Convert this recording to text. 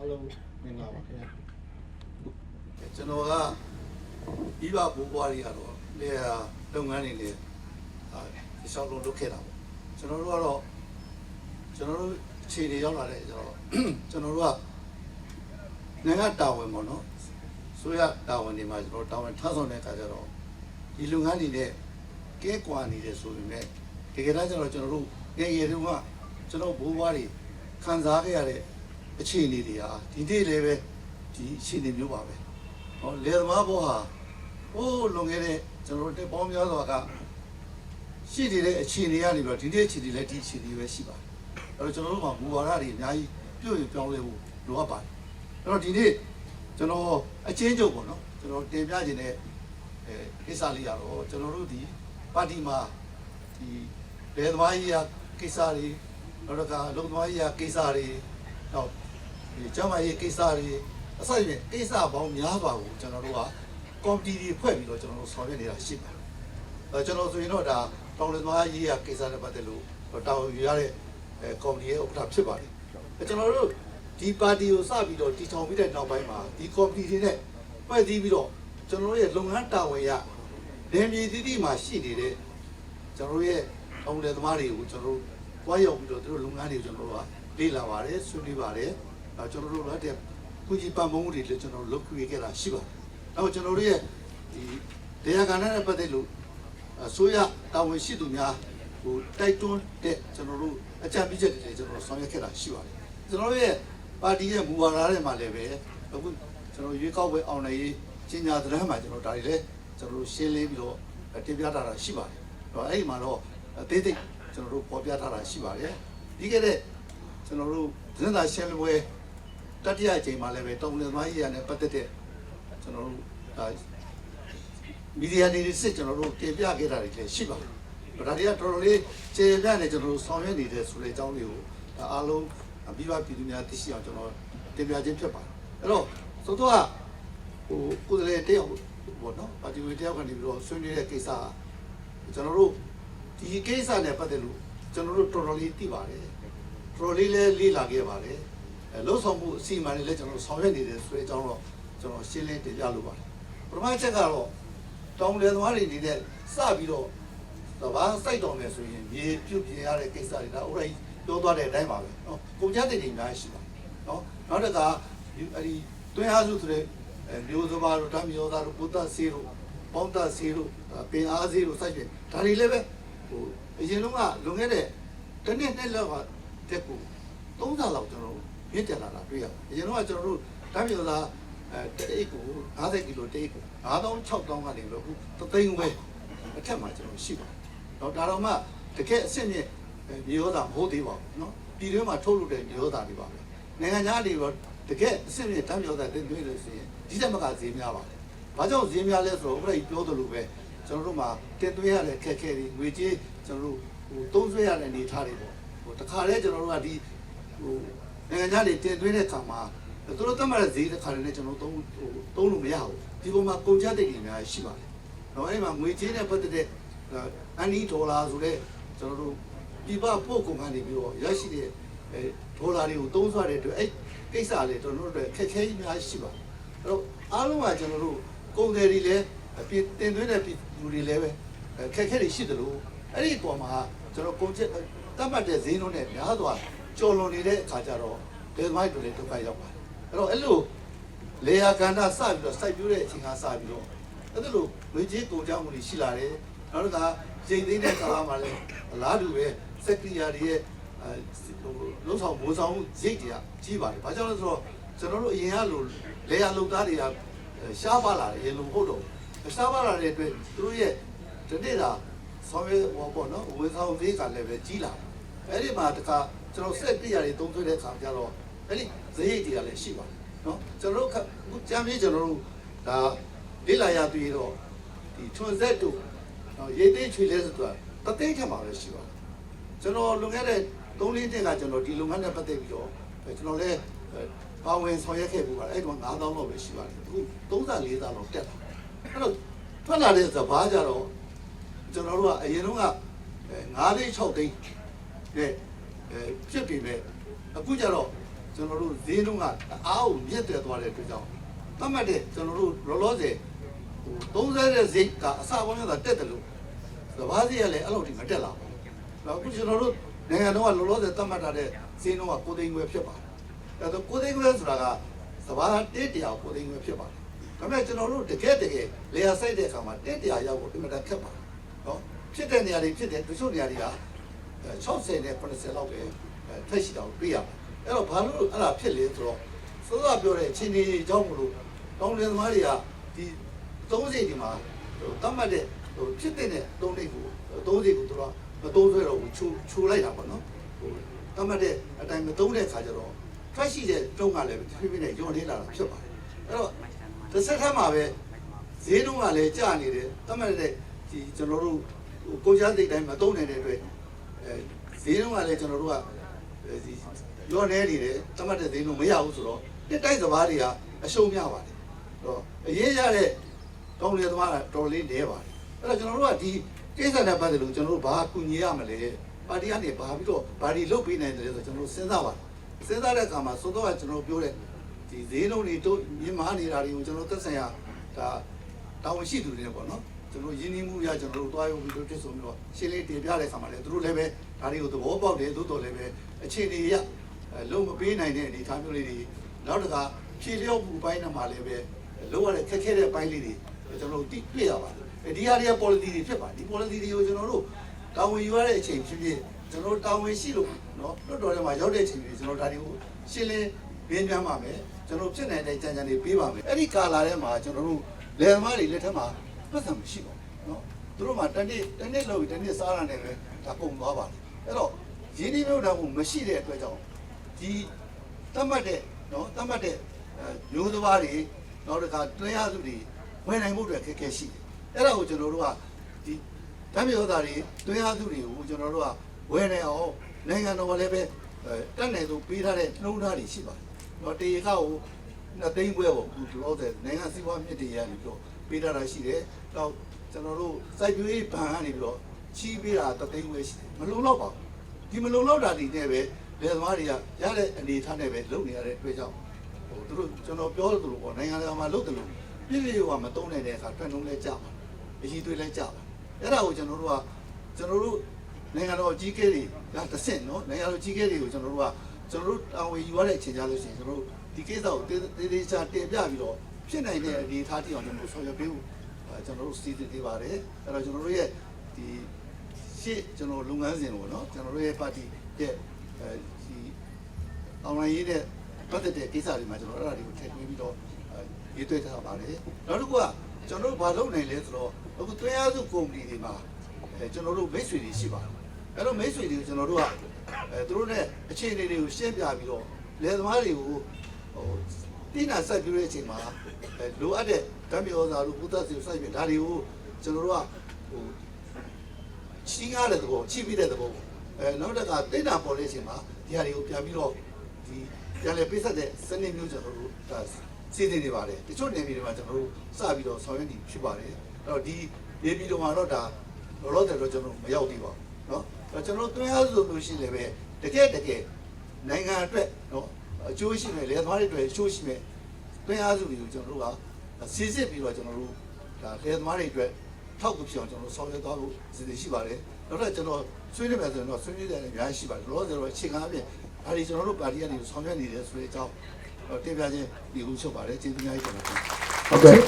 အားလုံးမင်္ဂလာပါခင်ဗျာကျွန်တော်ကဤဘဘိုးဘွားတွေကတော့လေယာလုပ်ငန်းတွေနဲ့အာဒီဆောင်လုံးလုပ်ခဲ့တာပေါ့ကျွန်တော်တို့ကတော့ကျွန်တော်တို့အခြေအနေရောက်လာတဲ့ကျွန်တော်ကျွန်တော်တို့ကနိုင်ငံတာဝန်ပေါ့နော်ဆိုရတာဝန်တွေမှာကျွန်တော်တာဝန်ထမ်းဆောင်တဲ့အခါကျတော့ဒီလုပ်ငန်းတွေနဲ့ကဲကွာနေတယ်ဆိုပေမဲ့တကယ်တမ်းကျတော့ကျွန်တော်တို့ငယ်ငယ်တုန်းကကျွန်တော်ဘိုးဘွားတွေခံစားခဲ့ရတဲ့ အခြေအနေတွေဟာဒီနေ့လည်းပဲဒီအခြေအနေမျိုးပါပဲဟောလေသမားဘောဟာဟိုးလွန်ခဲ့တဲ့ကျွန်တော်တို့တက်ပေါင်းများစွာကရှိနေတဲ့အခြေအနေကနေပြီးတော့ဒီနေ့အခြေအနေလည်းဒီအခြေအနေပဲရှိပါတယ်အဲ့တော့ကျွန်တော်တို့မှာမူဝါဒတွေအများကြီးပြုတ်ရင်ပြောင်းလဲဖို့လိုအပ်ပါတယ်အဲ့တော့ဒီနေ့ကျွန်တော်အချင်းချုပ်ပေါ့နော်ကျွန်တော်တင်ပြခြင်းတဲ့အဲကိစ္စလေးရတော့ကျွန်တော်တို့ဒီပါတီမှာဒီလေသမားကြီးကကိစ္စတွေနောက်တစ်ခါလုံသမားကြီးကကိစ္စတွေနောက် ဒီကျမကြီးကိစ္စတွေအစရည်ကိစ္စပေါင်းများစွာကိုကျွန်တော်တို့ကကော်မတီတွေဖွဲ့ပြီးတော့ကျွန်တော်တို့ဆောင်ရွက်နေတာရှိပါတယ်။အဲကျွန်တော်ဆိုရင်တော့ဒါတောင်လင်သမားရေးရကိစ္စနဲ့ပတ်သက်လို့တောင်းယူရတဲ့အဲကော်မတီရဲ့ဥက္ကဋ္ဌဖြစ်ပါတယ်။အဲကျွန်တော်တို့ဒီပါတီကိုစပြီးတော့တည်ထောင်ပြီးတဲ့နောက်ပိုင်းမှာဒီကော်မတီတွေနဲ့ဖွဲ့စည်းပြီးတော့ကျွန်တော်တို့ရဲ့လုပ်ငန်းတာဝန်ရဒေမြေတိတိမှာရှိနေတဲ့ကျွန်တော်တို့ရဲ့တောင်လင်သမားတွေကိုကျွန်တော်တို့တွားရောက်ပြီးတော့သူတို့လုပ်ငန်းတွေကိုကျွန်တော်တို့ကလေ့လာပါတယ်ဆွေးနွေးပါတယ်။ အဲကျွန်တော်တို့လည်းတဲ့ကုကြီးပံ့ပိုးမှုတွေလည်းကျွန်တော်လုပ်ခွေခဲ့တာရှိပါတယ်။နောက်ကျွန်တော်တို့ရဲ့ဒီတရားကဏ္ဍနဲ့ပတ်သက်လို့အစိုးရတာဝန်ရှိသူများဟိုတိုက်တွန်းတဲ့ကျွန်တော်တို့အကြံပြုချက်တွေလည်းကျွန်တော်တို့ဆောင်ရွက်ခဲ့တာရှိပါတယ်။ကျွန်တော်တို့ရဲ့ပါတီရဲ့မူဝါဒတွေမှာလည်းပဲအခုကျွန်တော်ရွေးကောက်ပွဲအောင်နိုင်ရေးကြီးညာသတင်းမှာကျွန်တော်ဒါတွေလည်းကျွန်တော်တို့ရှင်းလင်းပြီးတော့တင်ပြထားတာရှိပါတယ်။တော့အဲ့ဒီမှာတော့အသေးစိတ်ကျွန်တော်တို့ပေါ်ပြထားတာရှိပါတယ်။ဒီကနေ့ကျွန်တော်တို့သတင်းစာရှင်းလင်းပွဲ တတိယအချိန်မှာလည်းပဲတောင်လယ်သမားကြီးရနဲ့ပတ်သက်တဲ့ကျွန်တော်တို့ဒါမီဒီယာတွေစစ်ကျွန်တော်တို့တင်ပြခဲ့တာတွေလည်းရှိပါတယ်။ဒါတွေကတော်တော်လေးကျေပြန့်နေကျွန်တော်တို့ဆောင်ရွက်နေတဲ့ဆိုတဲ့အကြောင်းလေးကိုဒါအားလုံးပြီးပါပြည်သူများသိရှိအောင်ကျွန်တော်တင်ပြခြင်းဖြစ်ပါတယ်။အဲ့တော့သို့တော့ဟိုကိုယ်လည်းတယောက်ပေါ့နော်ပါတီဝင်တယောက်ကနေပြီးတော့ဆွေးနွေးတဲ့ကိစ္စကျွန်တော်တို့ဒီကိစ္စနဲ့ပတ်သက်လို့ကျွန်တော်တို့တော်တော်လေးသိပါတယ်။တော်တော်လေးလည်းလေ့လာခဲ့ပါတယ်။အဲ လှုပ်ဆောင်မှုအစီအမံတွေလည်းကျွန်တော်ဆောင်ရွက်နေတယ်ဆိုတဲ့အကြောင်းတော့ကျွန်တော်ရှင်းလင်းတင်ပြလိုပါတယ်ပထမချက်ကတော့တောင်လယ်သမားတွေနေတဲ့စပြီးတော့ဘာစိုက်တော်မယ်ဆိုရင်မြေပြုတ်ပြရတဲ့ကိစ္စတွေဒါဥရိုင်းပြောသွားတဲ့အတိုင်းပါပဲနော်ကုန်ကြတဲ့တင်များရှိပါတယ်နော်နောက်တစ်ခါအဲဒီတွင်းအားစုဆိုတဲ့မျိုးစဘာတို့ဓာမျိုးသားတို့ပုဒ်ဆေးတို့ပေါင်းတဆေးတို့ပင်အားဆေးတို့စိုက်ပြဒါတွေလည်းပဲဟိုအရင်တုန်းကလွန်ခဲ့တဲ့တစ်နှစ်နှစ်လောက်ကတက်ကို30လောက်ကျွန်တော် မြင့်တက်လာတာတွေ့ရတယ်။အရင်တော့ကျွန်တော်တို့တမ်းမြေသားအဲတအိတ်ကို50ကီလိုတအိတ်ကို9000 6000ကနေလို့အခုသသိန်းဝဲအထက်မှာကျွန်တော်ရှိပါတယ်။တော့ဒါတော့မှတကယ်အစ်စ်မြင့်မြေရောသားမဟုတ်သေးပါဘူးနော်။ပြည်တွင်းမှာထုတ်လုပ်တဲ့မြေရောသားတွေပါပဲ။နိုင်ငံခြားတွေတော့တကယ်အစ်စ်မြင့်တမ်းမြေသားတင်သွင်းလို့ဆိုရင်ဒီတက်မကဈေးများပါတယ်။ဘာကြောင့်ဈေးများလဲဆိုတော့ဥပဒေပြောသလိုပဲကျွန်တော်တို့မှာတင်သွင်းရတဲ့ခက်ခဲတွေငွေကြေးကျွန်တော်တို့ဟိုသုံးစွဲရတဲ့အနေအထားတွေပေါ့။ဟိုတခါလဲကျွန်တော်တို့ကဒီဟို နိုင်ငံခြားတွေတင်သွင်းတဲ့အခါမှာသူတို့တတ်မှတ်တဲ့ဈေးတစ်ခါတည်းနဲ့ကျွန်တော်သုံးဟိုသုံးလို့မရဘူးဒီပုံမှာကုန်ကျတဲ့တွေအများကြီးရှိပါတယ်။တော့အဲ့မှာငွေကြေးနဲ့ပတ်သက်တဲ့အန်ဒီဒေါ်လာဆိုတဲ့ကျွန်တော်တို့ပြပပို့ကုန်ကနေပြီးတော့ရရှိတဲ့အဲဒေါ်လာတွေကိုသုံးစွဲတဲ့အတွက်အဲ့ကိစ္စလေးကျွန်တော်တို့အတွက်ခက်ခဲကြီးအများကြီးရှိပါတယ်။အဲ့တော့အားလုံးကကျွန်တော်တို့ကုန်တယ်တွေလည်းအပြည့်တင်သွင်းတဲ့ပြည်သူတွေလည်းပဲခက်ခဲတွေရှိတယ်လို့အဲ့ဒီအပေါ်မှာကျွန်တော်ကုန်ကျတတ်မှတ်တဲ့ဈေးနှုန်းနဲ့များစွာ ကြော်လွန်နေတဲ့အခါကျတော့ဒေသမိုက်တွေလည်းဒုက္ခရောက်ပါတယ်အဲ့တော့အဲ့လိုလေယာကန္တာစပြီးတော့စိုက်ပြိုးတဲ့အချိန်ကစပြီးတော့အဲ့ဒါလိုငွေကြေးကုန်ကြမှုတွေရှိလာတယ်နောက်တစ်ခါချိန်သိမ်းတဲ့ကာလမှာလည်းအလားတူပဲစက်ကရီယာတွေရဲ့အဲဟိုလုံးဆောင်မိုးဆောင်မှုရိတ်တွေကကြီးပါတယ်ဘာကြောင့်လဲဆိုတော့ကျွန်တော်တို့အရင်ကလိုလေယာလုံသားတွေကရှားပါလာတယ်ရေလုံဟုတ်တော့ရှားပါလာတဲ့အတွက်သူတို့ရဲ့ဒီနေ့တာဆောင်းရဲဟောပေါ့နော်ဝန်ဆောင်သေးကလည်းပဲကြီးလာတယ်အဲ့ဒီမှာတခါ ကျွန်တော်ဆက်ပြရတွေသုံးသွင်းတဲ့အခါကျတော့အဲ့ဒီဇရိတ်တွေကလည်းရှိပါတယ်နော်ကျွန်တော်တို့အခုကြမ်းပြေးကျွန်တော်တို့ဒါလေ့လာရပြီးတော့ဒီထွန်ဆက်တို့နော်ရေးသိချွေလဲဆိုတော့တသိန်းထက်မှာပဲရှိပါတယ်ကျွန်တော်လွန်ခဲ့တဲ့3လနှစ်ကကျွန်တော်ဒီလုပ်ငန်းနဲ့ပတ်သက်ပြီးတော့ကျွန်တော်လည်းပါဝင်ဆောင်ရွက်ခဲ့ပူပါတယ်အဲ့တော့9000လောက်ပဲရှိပါတယ်အခု34သားလောက်တက်လာအဲ့တော့ထွက်လာတဲ့စဘာကြတော့ကျွန်တော်တို့ကအရင်တော့က9သိန်း6သိန်းတဲ့အဲ ဖြစ်ပြီမဲ့အခုကျတော့ကျွန်ကျွန်တော်တို့ဈေးနှုန်းကအားကိုမြင့်တက်သွားတဲ့အတွက်ကြောင့်တတ်မှတ်တဲ့ကျွန်တော်တို့လောလောဆယ်ဟိုသုံးဆတဲ့ဈေးကအစပေါင်းရတာတက်တယ်လို့သဘာဝဈေးကလည်းအဲ့လိုထိမတက်လာဘူး။နောက်အခုကျွန်တော်တို့နိုင်ငံတော်ကလောလောဆယ်တတ်မှတ်ထားတဲ့ဈေးနှုန်းကကိုသိန်းခွဲဖြစ်ပါတယ်။အဲ့တော့ကိုသိန်းခွဲဆိုတာကသဘာဝတေးတရားကိုသိန်းခွဲဖြစ်ပါတယ်။ဒါပေမဲ့ကျွန်တော်တို့တကယ်တကယ်လေယာစိုက်တဲ့အခါမှာတေးတရားရောက်ဖို့အင်မတန်ခက်ပါတယ်။နော်ဖြစ်တဲ့နေရာတွေဖြစ်တဲ့တချို့နေရာတွေက 60နဲ့80လောက်ပဲထက်ရှိတာကိုတွေ့ရပါတယ်အဲ့တော့ဘာလို့အဲ့ဒါဖြစ်လဲဆိုတော့စောစောပြောတဲ့ချင်းနေအကြောင်းမလို့တောင်းလင်းသမားတွေကဒီ30ဒီမှာတတ်မှတ်တဲ့ဟိုဖြစ်တဲ့သုံးလေးကို30ကိုသူကမသုံးဆွဲတော့ဘူးချိုးချိုးလိုက်တာပေါ့နော်ဟိုတတ်မှတ်တဲ့အတိုင်းမသုံးတဲ့ခါကျတော့ထွက်ရှိတဲ့တုံးကလည်းဖြည်းဖြည်းနဲ့ညွန်နေလာတာဖြစ်ပါတယ်အဲ့တော့တစ်ဆက်ထပ်မှာပဲဈေးတုံးကလည်းကျနေတယ်တတ်မှတ်တဲ့ဒီကျွန်တော်တို့ဟိုကိုကြားသိတဲ့တိုင်းမသုံးနိုင်တဲ့အတွက် အဲဈေးနှုန်းကလည်းကျွန်တော်တို့ကအဲဒီရောနေနေတယ်တမတ်တဲ့ဈေးနှုန်းမရဘူးဆိုတော့တစ်တိုက်သမားတွေကအရှုံးများပါတယ်တော့အရေးရတဲ့ကောင်းလေသမားကတော်လေးနေပါတယ်အဲ့တော့ကျွန်တော်တို့ကဒီကိစ္စနဲ့ပတ်သက်လို့ကျွန်တော်တို့ဘာကူညီရမလဲပါတီကနေဘာပြီးတော့ဘာဒီလုပ်ပေးနိုင်တယ်ဆိုတော့ကျွန်တော်တို့စဉ်းစားပါတယ်စဉ်းစားတဲ့အခါမှာသို့တော့ကျွန်တော်ပြောတဲ့ဒီဈေးနှုန်းတွေတို့မြင့်မားနေတာတွေကိုကျွန်တော်သက်ဆိုင်ရာဒါတာဝန်ရှိသူတွေနဲ့ပေါ့နော် ကျွန်တော်ရင်းနှီးမှုရကျွန်တော်တို့တွားရုံပြီးတော့တွေ့ဆုံပြီးတော့ရှင်းလေးတင်ပြတဲ့အခါမှာလည်းသူတို့လည်းပဲဒါတွေကိုသဘောပေါက်တယ်သို့တော်လည်းပဲအခြေအနေရအဲလုံးမပေးနိုင်တဲ့အနေအထားမျိုးလေးတွေနောက်တစ်ခါဖြည့်လျော့မှုပိုင်းနဲ့မှလည်းပဲလုံးဝတဲ့ခက်ခဲတဲ့ပိုင်းလေးတွေကျွန်တော်တို့တိပြရပါတယ်အဲဒီဟာတွေက policy တွေဖြစ်ပါတယ်ဒီ policy တွေကိုကျွန်တော်တို့တာဝန်ယူရတဲ့အချိန်ဖြစ်ဖြစ်ကျွန်တော်တို့တာဝန်ရှိလို့နော်လွတ်တော်ထဲမှာရောက်တဲ့အချိန်တွေကျွန်တော်ဒါတွေကိုရှင်းလင်းပြင်းပြပါမယ်ကျွန်တော်ဖြစ်နိုင်တဲ့ကြံကြံတွေပေးပါမယ်အဲ့ဒီကာလာထဲမှာကျွန်တော်တို့လယ်သမားတွေလက်ထက်မှာ ပတ်စံမရှိပါဘူးနော်သူတို့မှတနေ့တနေ့လောက်တနေ့စားရတယ်ပဲဒါပုံသွားပါတယ်အဲ့တော့ရင်းနှီးမြှုပ်နှံမှုမရှိတဲ့အတွက်ကြောင့်ဒီတတ်မှတ်တဲ့နော်တတ်မှတ်တဲ့မျိုးစဘာတွေနောက်တစ်ခါတွင်းရစုတွေဝင်နိုင်မှုတွေခက်ခဲရှိတယ်အဲ့ဒါကိုကျွန်တော်တို့ကဒီတမ်းမြေဩသားတွေတွင်းရစုတွေကိုကျွန်တော်တို့ကဝယ်နိုင်အောင်နိုင်ငံတော်ကလည်းပဲတက်နိုင်ဆုံးပေးထားတဲ့နှုံးထားတွေရှိပါတယ်နော်တေရခကိုနှစ်သိန်းပွဲပေါ့ဒီလိုတဲ့နိုင်ငံစီးပွားမြစ်တွေရနေပြီးတော့ ပေးထားတာရှိတယ်တော့ကျွန်တော်တို့စိုက်ပျိုးရေးဘဏ်ကနေပြီးတော့ချီးပေးတာတသိန်းပဲရှိတယ်မလုံလောက်ပါဘူးဒီမလုံလောက်တာဒီနဲ့ပဲလယ်သမားတွေကရတဲ့အနေထားနဲ့ပဲလုပ်နေရတဲ့အတွက်ကြောင့်ဟိုသူတို့ကျွန်တော်ပြောလို့ပေါ့နိုင်ငံတကာမှာလုပ်တယ်လို့ပြည့်ပြည့်ရောမတုံးနိုင်တဲ့အခါထွက်နှုံးလဲကြပါအကြီးသွေးလဲကြပါအဲ့ဒါကိုကျွန်တော်တို့ကကျွန်တော်တို့နိုင်ငံတော်ကြီးကဲတွေကတစ်ဆင့်နော်နိုင်ငံတော်ကြီးကဲတွေကိုကျွန်တော်တို့ကကျွန်တော်တို့တာဝန်ယူရတဲ့အချိန်ကြလို့ရှိရင်ကျွန်တော်တို့ဒီကိစ္စကိုတေးသေးချာတင်ပြပြီးတော့ ဖြစ်နိုင်တဲ့အနေအထားတိအောင်ကျွန်တော်တို့ဆောင်ရွက်ပေးဖို့အဲကျွန်တော်တို့စီစဉ်နေပါတယ်အဲ့တော့ကျွန်တော်တို့ရဲ့ဒီရှေ့ကျွန်တော်လုပ်ငန်းစဉ်ကိုနော်ကျွန်တော်တို့ရဲ့ပါတီရဲ့အဲဒီအောင်နိုင်ရေးတဲ့ပတ်သက်တဲ့ကိစ္စတွေမှာကျွန်တော်အဲ့ဒါတွေကိုထည့်သွင်းပြီးတော့ရေးသွင်းထားပါတယ်နောက်တစ်ခုကကျွန်တော်တို့ဘာလုပ်နိုင်လဲဆိုတော့အခုတွဲရစုကုမ္ပဏီတွေမှာအဲကျွန်တော်တို့မိတ်ဆွေတွေရှိပါတယ်အဲ့တော့မိတ်ဆွေတွေကိုကျွန်တော်တို့ကအဲသူတို့နဲ့အခြေအနေတွေကိုရှင်းပြပြီးတော့လယ်သမားတွေကိုဟို တိနာဆက်ပြတဲ့အချိန်မှာအဲလိုအပ်တဲ့ဓာတ်မြေဩဇာတို့ဘုဒ္ဓစီစိုက်ပြဒါတွေကိုကျွန်တော်တို့ကဟို ချင်းကားတဲ့သဘောချိပြီးတဲ့သဘောအဲနောက်တစ်ခါတိတ်တာပေါ်တဲ့အချိန်မှာဒီဟာတွေကိုပြန်ပြီးတော့ဒီပြန်လဲပိတ်ဆက်တဲ့စနစ်မျိုးကျွန်တော်တို့ဒါစီစဉ်နေပါတယ်တချို့နေပြည်တော်မှာကျွန်တော်တို့စပြီးတော့ဆောင်ရွက်နေဖြစ်ပါတယ်အဲ့တော့ဒီနေပြည်တော်မှာတော့ဒါလောလောဆယ်တော့ကျွန်တော်မရောက်သေးပါဘူးเนาะအဲ့ကျွန်တော်တွင်းအားဆိုလို့ရှိရင်လည်းတကယ်တကယ်နိုင်ငံအတွက်เนาะ အကျိုးရှိမယ်လေသမားတွေအတွက်အကျိုးရှိမယ်တွင်းအားစုတွေကိုကျွန်တော်တို့ကစီစစ်ပြီးတော့ကျွန်တော်တို့ဒါလေသမားတွေအတွက်ထောက်ကူဖြစ်အောင်ကျွန်တော်ဆောင်ရွက်သွားဖို့စီစဉ်ရှိပါတယ်။နောက်တော့ကျွန်တော်ဆွေးနွေးမယ်ဆိုရင်တော့ဆွေးနွေးတယ်လည်းအများကြီးရှိပါတယ်။လောလောဆယ်တော့အခြေခံအပြင်ဒါဒီကျွန်တော်တို့ပါတီကနေဆောင်ရွက်နေတယ်ဆိုတဲ့အကြောင်းတင်ပြခြင်းဒီလိုချုပ်ပါတယ်။ကျေးဇူးများကြီးတင်ပါတယ်။ဟုတ်ကဲ့